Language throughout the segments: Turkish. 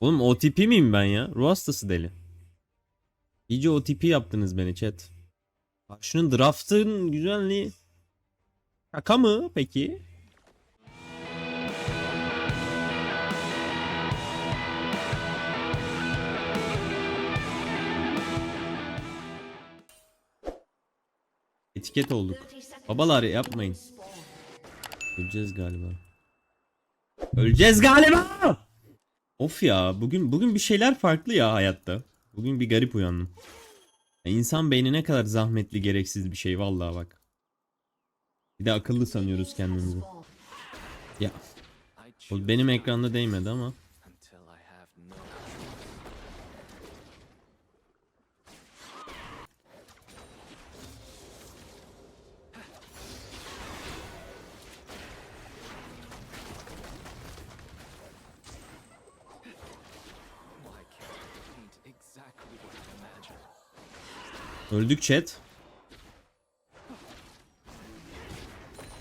Oğlum OTP miyim ben ya? Ruh hastası deli. İyice OTP yaptınız beni chat. Karşının draft'ın güzelliği. Şaka mı peki? Etiket olduk. Babalar yapmayın. Öleceğiz galiba. Öleceğiz galiba. Of ya bugün bugün bir şeyler farklı ya hayatta. Bugün bir garip uyandım. Ya insan beyni ne kadar zahmetli gereksiz bir şey vallahi bak. Bir de akıllı sanıyoruz kendimizi. Ya o benim ekranda değmedi ama. until I have no Why can't I paint exactly what I imagine? Öldük chat.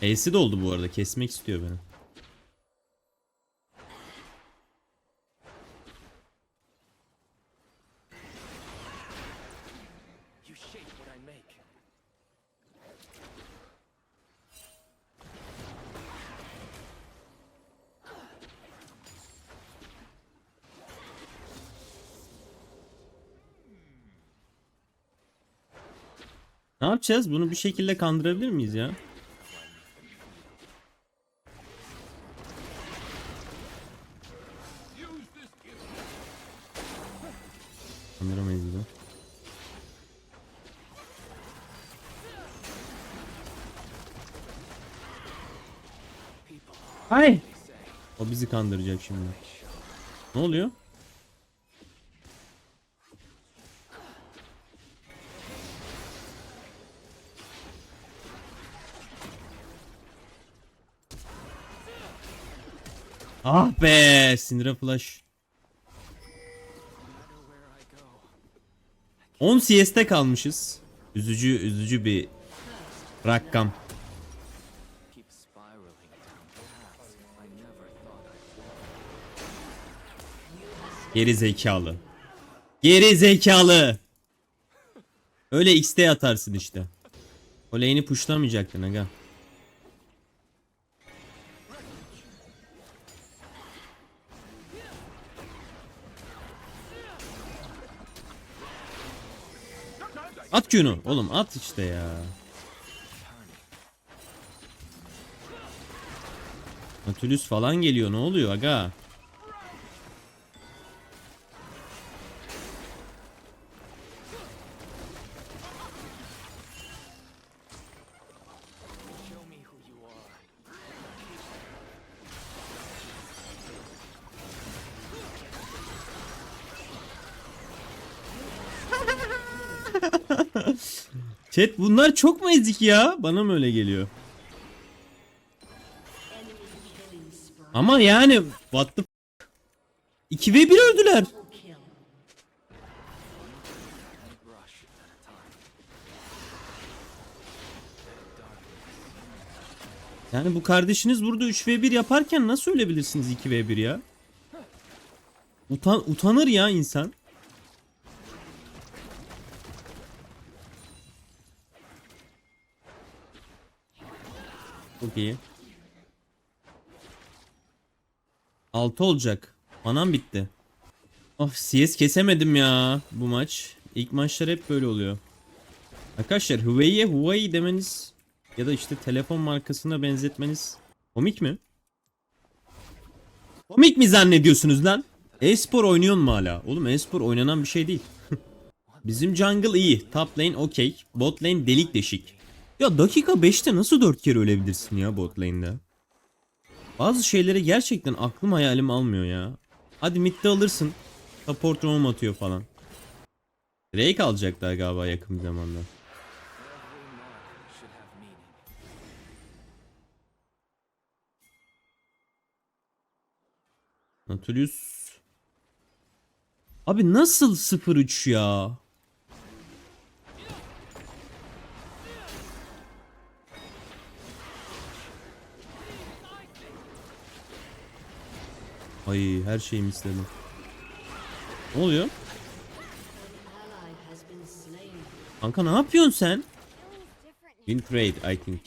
Ace'i doldu bu arada. Kesmek istiyor beni. Ne yapacağız? Bunu bir şekilde kandırabilir miyiz ya? Kandıramayız bunu. Ay! O bizi kandıracak şimdi. Ne oluyor? Ah be! Sinire flash. 10 CS'te kalmışız. Üzücü üzücü bir rakam. Geri zekalı. Geri zekalı. Öyle X'te atarsın işte. O lane'i pushlamayacaktın aga. At Q'nu. Oğlum at işte ya. Nautilus falan geliyor. Ne oluyor aga? Chat bunlar çok mu ezik ya? Bana mı öyle geliyor? Ama yani what the f- 2 ve 1 öldüler. Yani bu kardeşiniz burada 3 ve 1 yaparken nasıl ölebilirsiniz 2 ve 1 ya? Utan utanır ya insan. Çok iyi. 6 olacak. Manam bitti. Of CS kesemedim ya bu maç. İlk maçlar hep böyle oluyor. Arkadaşlar Huawei'ye Huawei demeniz ya da işte telefon markasına benzetmeniz komik mi? Komik mi zannediyorsunuz lan? E-spor oynuyor mu hala? Oğlum e-spor oynanan bir şey değil. Bizim jungle iyi. Top lane okey. Bot lane delik deşik. Ya dakika 5'te nasıl 4 kere ölebilirsin ya bot lane'de? Bazı şeyleri gerçekten aklım hayalim almıyor ya. Hadi midde alırsın. Support roam atıyor falan. Drake alacaklar galiba yakın bir zamanda. Nautilus. Abi nasıl 0-3 ya? Ay her şeyimi istedim. Ne oluyor? Kanka ne yapıyorsun sen? Win trade I think.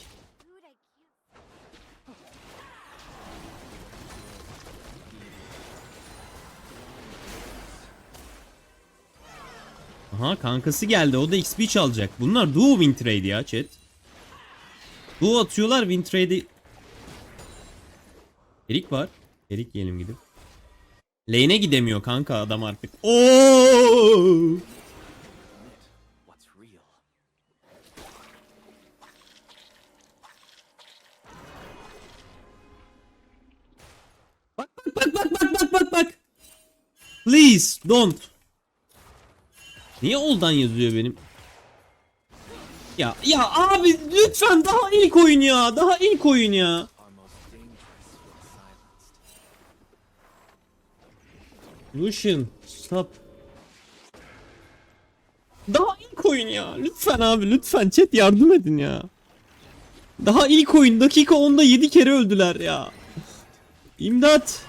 Aha kankası geldi o da XP çalacak. Bunlar duo win trade ya chat. Duo atıyorlar win trade'i. Erik var. Erik yiyelim gidip. Lane'e gidemiyor kanka adam artık. Oo! Real? Bak bak bak bak bak bak bak. Please don't. Niye oldan yazıyor benim? Ya ya abi lütfen daha ilk oyun ya. Daha ilk oyun ya. Lucian stop. Daha ilk oyun ya. Lütfen abi lütfen chat yardım edin ya. Daha ilk oyun dakika 10'da 7 kere öldüler ya. İmdat.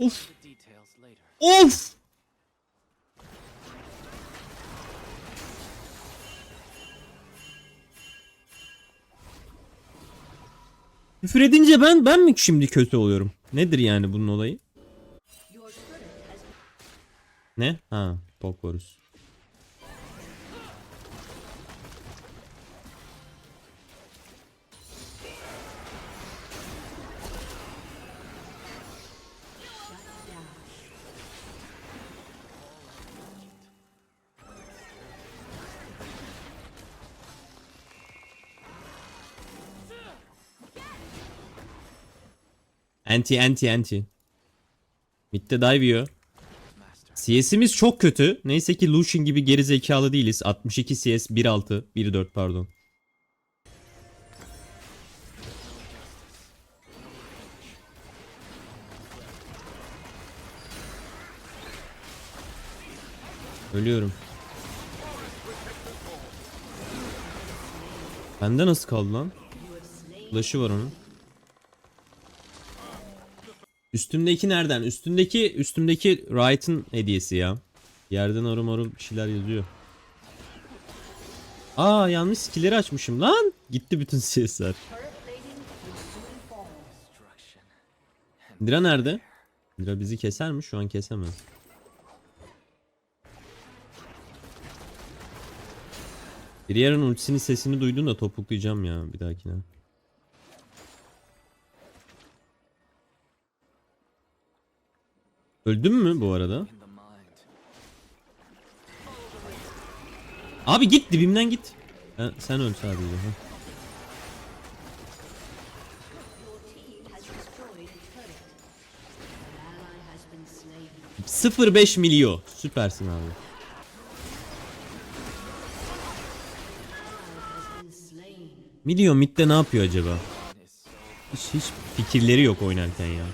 Of. Of! Küfür edince ben ben mi şimdi kötü oluyorum? Nedir yani bunun olayı? Ne? Ha, Pokorus. Anti anti anti. Mid'de dive yiyor. CS'imiz çok kötü. Neyse ki Lucian gibi geri zekalı değiliz. 62 CS 1.6 1.4 pardon. Ölüyorum. Bende nasıl kaldı lan? Flash'ı var onun. Üstümdeki nereden? Üstümdeki üstümdeki Wright'ın hediyesi ya. Yerden arı marı bir şeyler yazıyor. Aa yanlış skill'leri açmışım lan. Gitti bütün CS'ler. Dira nerede? Dira bizi keser mi? Şu an kesemez. Briar'ın ultisinin sesini duydum da topuklayacağım ya bir dahakine. Öldün mü bu arada? Abi git dibimden git. Ha, sen öl sadece. ha. Slain. 05 milyon. Süpersin abi. Milyon midde ne yapıyor acaba? Hiç, hiç fikirleri yok oynarken ya.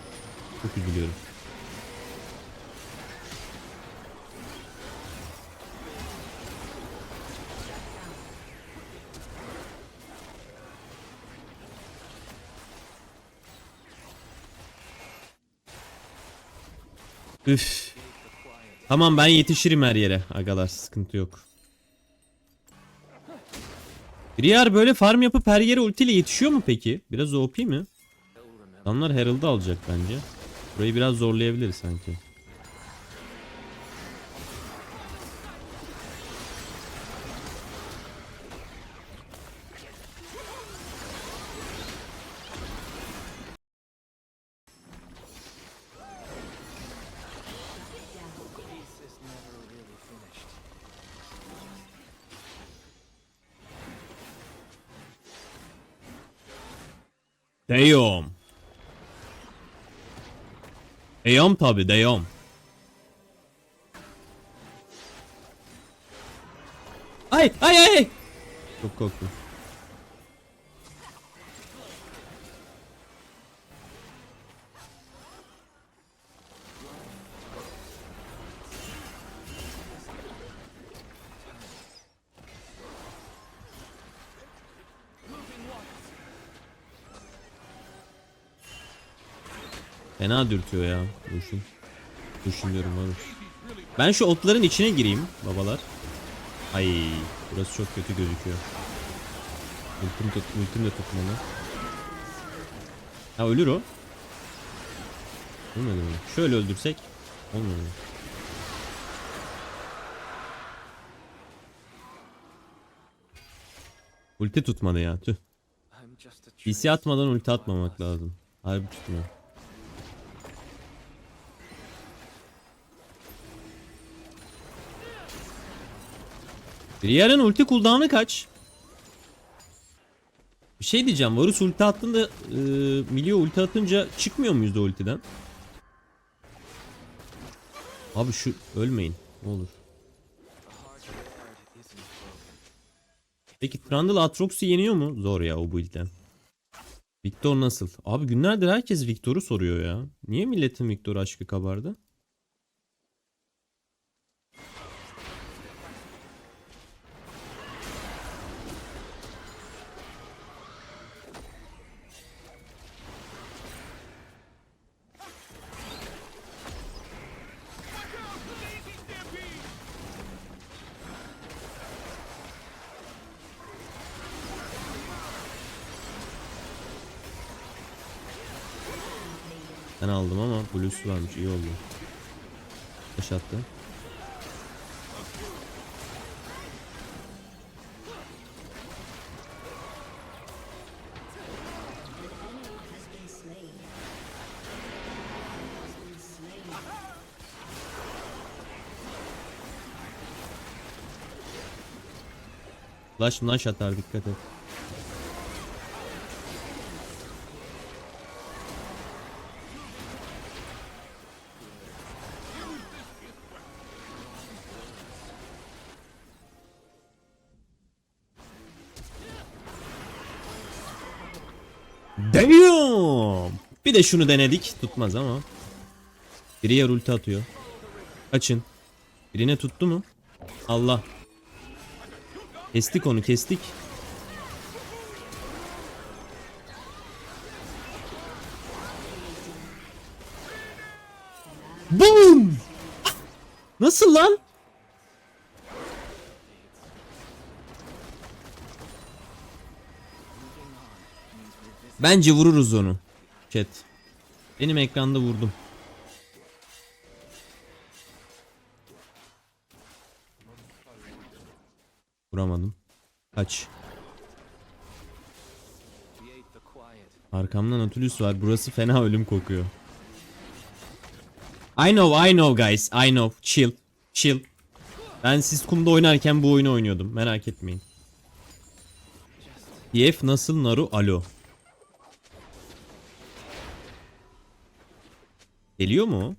Çok üzülüyorum. Üf. Tamam ben yetişirim her yere. Agalar sıkıntı yok. Briar böyle farm yapıp her yere ultiyle yetişiyor mu peki? Biraz OP mi? Adamlar Herald'ı alacak bence. Burayı biraz zorlayabilir sanki. Deyom. Deyom tabi deyom. Ay ay ay. Çok korktum. Fena dürtüyor ya. Lucian diyorum varmış. Ben şu otların içine gireyim babalar. Ay burası çok kötü gözüküyor. Ultim, tut, ultim de tutmalı. Ha ölür o. Olmadı mı? Şöyle öldürsek. Olmuyor mu? Ulti tutmadı ya tüh. PC atmadan ulti atmamak lazım. Harbi tutmuyor. Riyar'ın ulti cooldown'ı kaç? Bir şey diyeceğim. Varus ulti attığında e, Milio ulti atınca çıkmıyor muyuz o ultiden? Abi şu ölmeyin. Ne olur. Peki Trundle Atrox'u yeniyor mu? Zor ya o build'den. Victor nasıl? Abi günlerdir herkes Victor'u soruyor ya. Niye milletin Victor aşkı kabardı? Ben aldım ama Blues varmış iyi oldu. Taş attı. Flash dikkat et. De şunu denedik. Tutmaz ama. Biri yer ulti atıyor. Kaçın. Birine tuttu mu? Allah. Kestik onu kestik. Boom! Nasıl lan? Bence vururuz onu. Chat. Benim ekranda vurdum. Vuramadım. Kaç. create the quiet. Arkamda Nautilus var. Burası fena ölüm kokuyor. I know, I know guys. I know. Chill. Chill. Ben siz kumda oynarken bu oyunu oynuyordum. Merak etmeyin. TF nasıl Naru? Alo. Geliyor mu?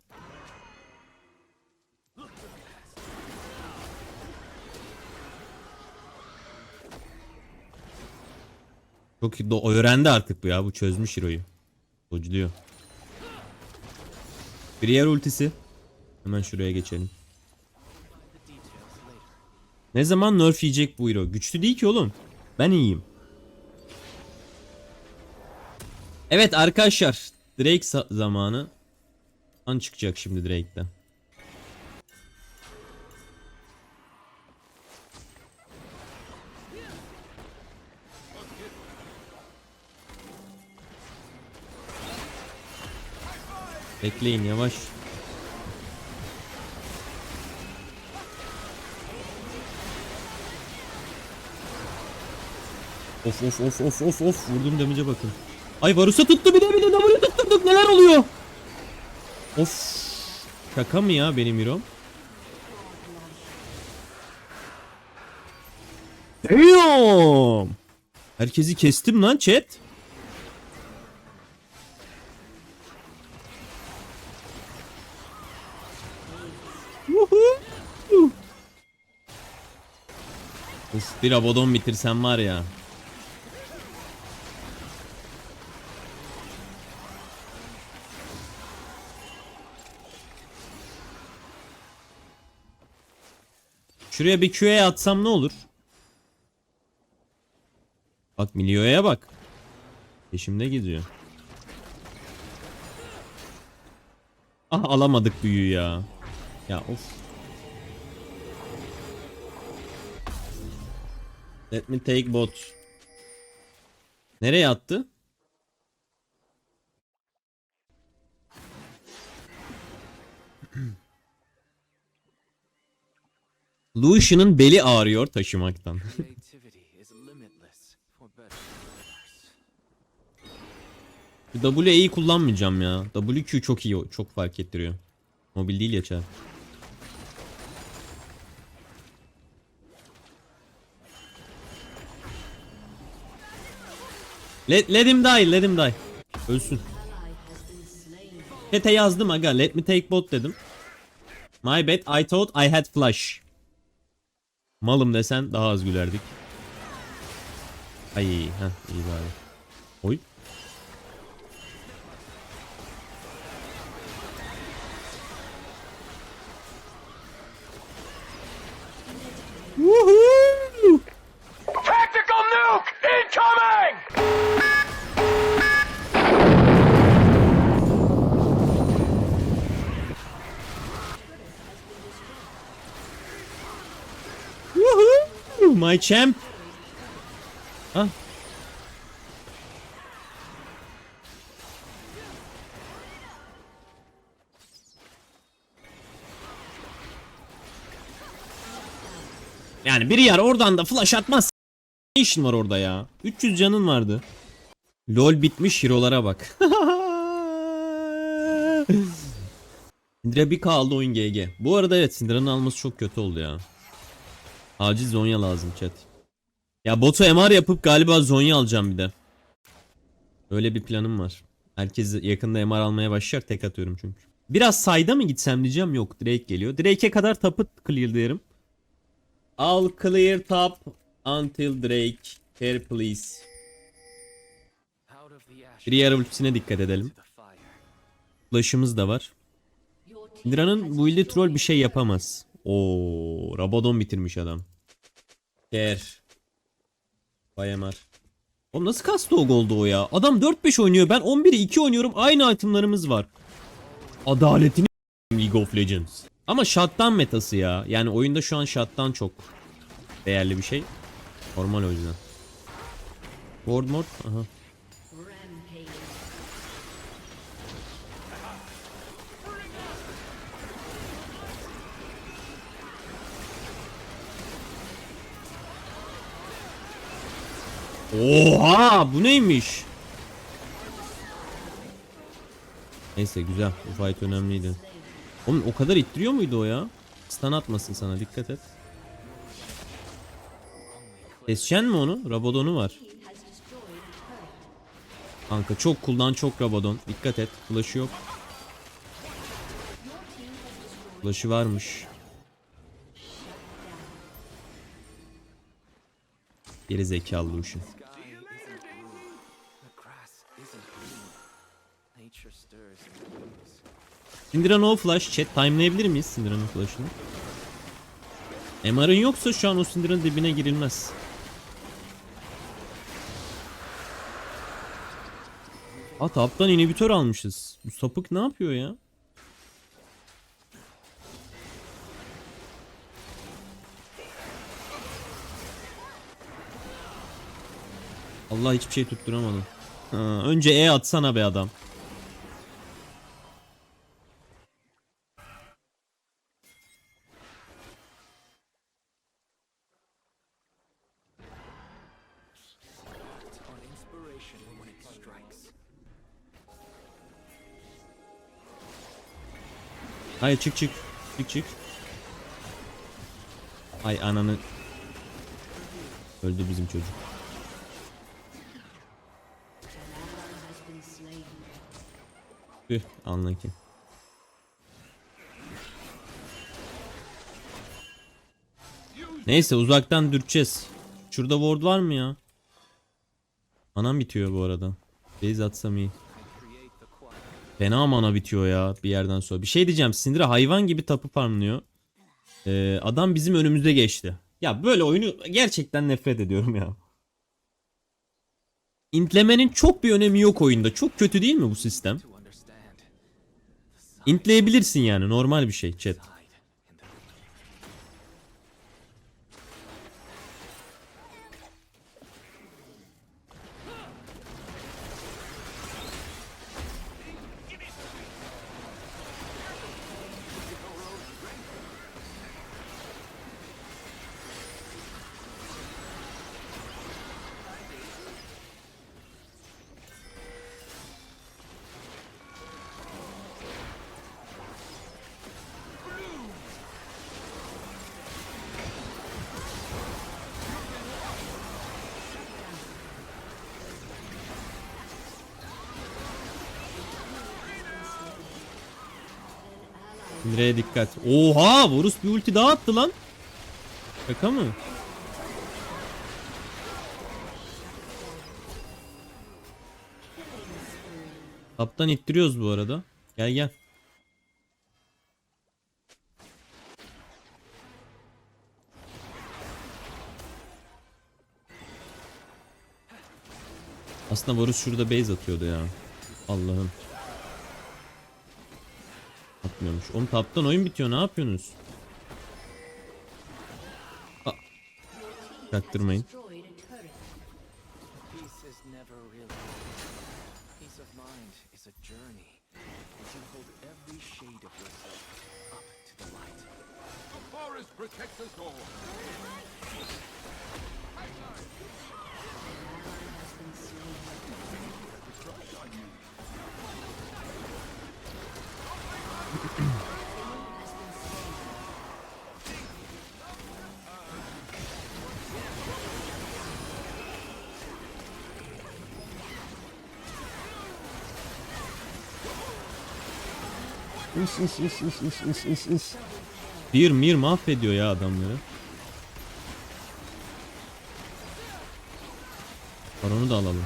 Çok iyi. Öğrendi artık bu ya. Bu çözmüş Hero'yu. Dodge'luyor. Briere ultisi. Hemen şuraya geçelim. Ne zaman nerf yiyecek bu hero? Güçlü değil ki oğlum. Ben iyiyim. Evet arkadaşlar. Drake zamanı. An çıkacak şimdi Drake'den. Bekleyin yavaş. Of of of of of of vurdum damage'e bakın. Ay Varus'a tuttu bir de bir de W tutturduk neler oluyor? Of. Şaka mı ya benim hero'm? Damn. Herkesi kestim lan chat. Uf bir abodon bitirsem var ya. Şuraya bir Q'ye atsam ne olur? Bak Milio'ya bak. Peşimde gidiyor. Ah alamadık büyüyü ya. Ya of. Let me take bot. Nereye attı? Lucian'ın beli ağrıyor taşımaktan. WE'yi kullanmayacağım ya. WQ çok iyi, çok fark ettiriyor. Mobil değil ya çar. Let, let him die, let him die. Ölsün. Chat'e yazdım aga, let me take bot dedim. My bad, I thought I had flash. Malım desen daha az gülerdik. Ay, heh, iyi bari. My champ. Ah. Yani biri yar oradan da flash atmaz. Ne işin var orada ya? 300 canın vardı. LOL bitmiş hero'lara bak. Syndra bir kaldı oyun GG. Bu arada evet Syndra'nın alması çok kötü oldu ya. Acil Zonya lazım chat. Ya botu MR yapıp galiba Zonya alacağım bir de. Öyle bir planım var. Herkes yakında MR almaya başlar tek atıyorum çünkü. Biraz sayda mı gitsem diyeceğim yok Drake geliyor. Drake'e kadar tapı clearlayarım. I'll clear top until Drake. Care please. Briar ultisine dikkat edelim. Flash'ımız da var. Syndra'nın bu ilde troll bir şey yapamaz. Oo, Rabadon bitirmiş adam. Care. Bayamar. Oğlum nasıl kastı o goldu o ya? Adam 4-5 oynuyor. Ben 11'i 2 oynuyorum. Aynı itemlarımız var. Adaletini League of Legends. Ama shotdown metası ya. Yani oyunda şu an shotdown çok değerli bir şey. Normal o yüzden. Ward mode. Aha. Oha bu neymiş? Neyse güzel. Bu fight önemliydi. Oğlum o kadar ittiriyor muydu o ya? Stun atmasın sana dikkat et. Keseceksin mi onu? Rabadon'u var. Kanka çok cooldown çok Rabadon. Dikkat et. Flash'ı yok. Flash'ı varmış. Geri zekalı Lucian. Syndra no flash chat timelayabilir miyiz Syndra'nın flash'ını? MR'ın yoksa şu an o Syndra'nın dibine girilmez. Ha taptan inhibitör almışız. Bu sapık ne yapıyor ya? Allah hiçbir şey tutturamadım. Ha, önce E atsana be adam. Hayır çık çık. Çık çık. Ay ananı. Öldü bizim çocuk. Tüh anla ki. Neyse uzaktan dürteceğiz. Şurada ward var mı ya? Manam bitiyor bu arada. Base atsam iyi. Fena mana bitiyor ya bir yerden sonra. Bir şey diyeceğim. Syndra hayvan gibi tapı farmlıyor. Ee, adam bizim önümüzde geçti. Ya böyle oyunu gerçekten nefret ediyorum ya. İntlemenin çok bir önemi yok oyunda. Çok kötü değil mi bu sistem? İntleyebilirsin yani normal bir şey chat. Mireye dikkat. Oha Varus bir ulti daha attı lan. Şaka mı? Kaptan ittiriyoruz bu arada. Gel gel. Aslında Varus şurada base atıyordu ya. Allah'ım. Atmıyormuş. Oğlum taptan oyun bitiyor. Ne yapıyorsunuz? Aa. Çaktırmayın. Destroyed a turret. The light. The forest protects us all. Bir mir mahvediyor ya adamları. Baronu da alalım.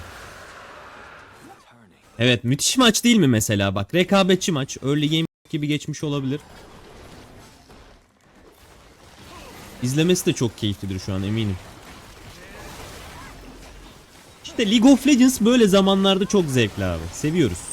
Evet müthiş maç değil mi mesela bak rekabetçi maç early game gibi geçmiş olabilir. İzlemesi de çok keyiflidir şu an eminim. İşte League of Legends böyle zamanlarda çok zevkli abi. Seviyoruz.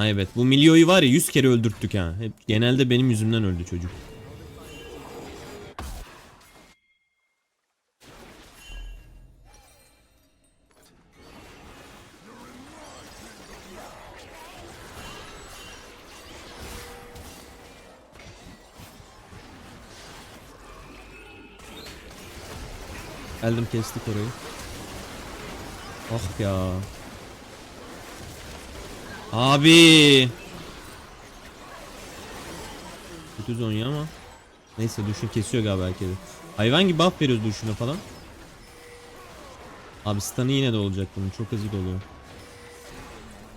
Ha evet bu Milio'yu var ya 100 kere öldürttük ha. Hep genelde benim yüzümden öldü çocuk. Geldim kestik orayı. Ah ya. Abi. Kötü Zonya ama. Neyse düşün kesiyor galiba belki de. Hayvan gibi buff veriyoruz düşüne falan. Abi stun'ı yine de olacak bunun. Çok hızlı doluyor.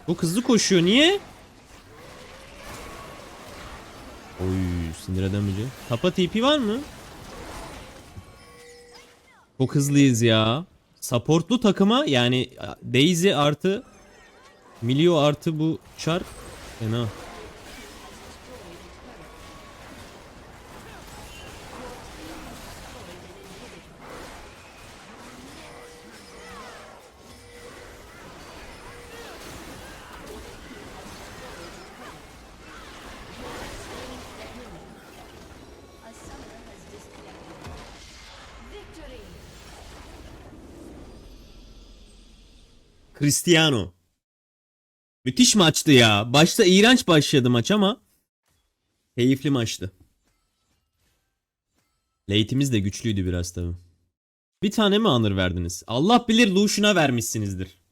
Çok hızlı koşuyor. Niye? Oy sinir edemeyecek. Tapa TP var mı? Çok hızlıyız ya. Supportlu takıma yani Daisy artı Milio artı bu çar fena. Cristiano. Müthiş maçtı ya. Başta iğrenç başladı maç ama keyifli maçtı. Late'imiz de güçlüydü biraz tabi. Bir tane mi anır verdiniz? Allah bilir Lucian'a vermişsinizdir.